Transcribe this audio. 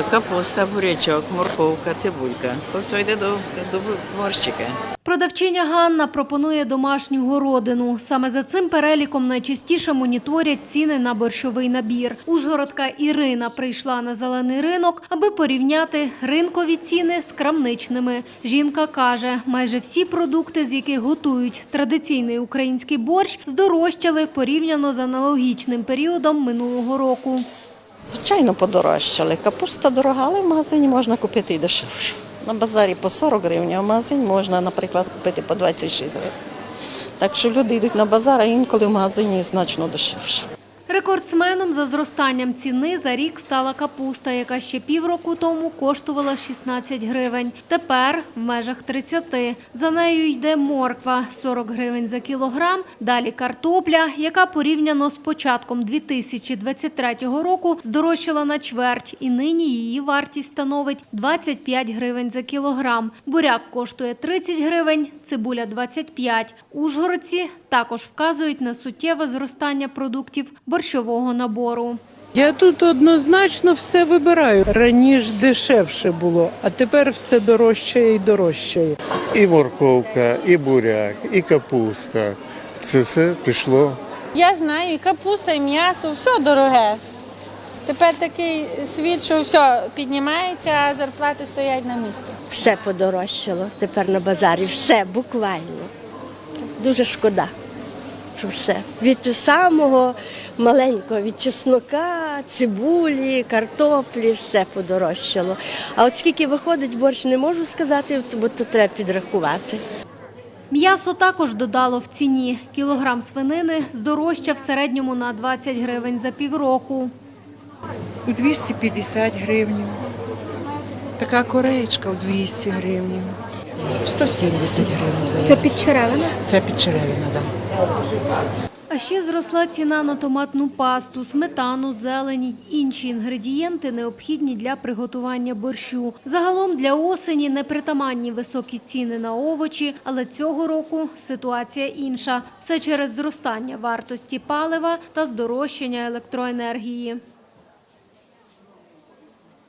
Капуста, бурячок, морковка, цибулька. То все йде до, до борщика. Продавчиня Ганна пропонує домашню городину. Саме за цим переліком найчастіше моніторять ціни на борщовий набір. Ужгородка Ірина прийшла на зелений ринок, аби порівняти ринкові ціни з крамничними. Жінка каже, майже всі продукти, з яких готують традиційний український борщ, здорожчали порівняно з аналогічним періодом минулого року. Звичайно, подорожчали. Капуста дорога, але в магазині можна купити і дешевше. На базарі по 40 гривень, а в магазині можна, наприклад, купити по 26 гривень. Так що люди йдуть на базар, а інколи в магазині значно дешевше. Рекордсменом за зростанням ціни за рік стала капуста, яка ще півроку тому коштувала 16 гривень. Тепер в межах 30. За нею йде морква – 40 гривень за кілограм. Далі картопля, яка порівняно з початком 2023 року здорожчала на чверть, і нині її вартість становить 25 гривень за кілограм. Буряк коштує 30 гривень, цибуля – 25. Ужгородці також вказують на суттєве зростання продуктів борщового набору. Я тут однозначно все вибираю. Раніше дешевше було, а тепер все дорожчає і дорожчає. І морковка, і буряк, і капуста. Це все пішло Я знаю, і капуста, і м'ясо, все дороге. Тепер такий світ, що все піднімається, а зарплати стоять на місці. Все подорожчало тепер на базарі. Все буквально. Дуже шкода, що все. Від самого маленького, від чеснока, цибулі, картоплі, все подорожчало. А от скільки виходить борщ, не можу сказати, бо то треба підрахувати. М'ясо також додало в ціні. Кілограм свинини здорожчав в середньому на 20 гривень за півроку. У 250 гривень. Така кореєчка у 200 гривень. 170 гривень. Це під черевина? Це підчеревина, так. А ще зросла ціна на томатну пасту, сметану, зелені й інші інгредієнти, необхідні для приготування борщу. Загалом для осені непритаманні високі ціни на овочі, але цього року ситуація інша. Все через зростання вартості палива та здорожчання електроенергії.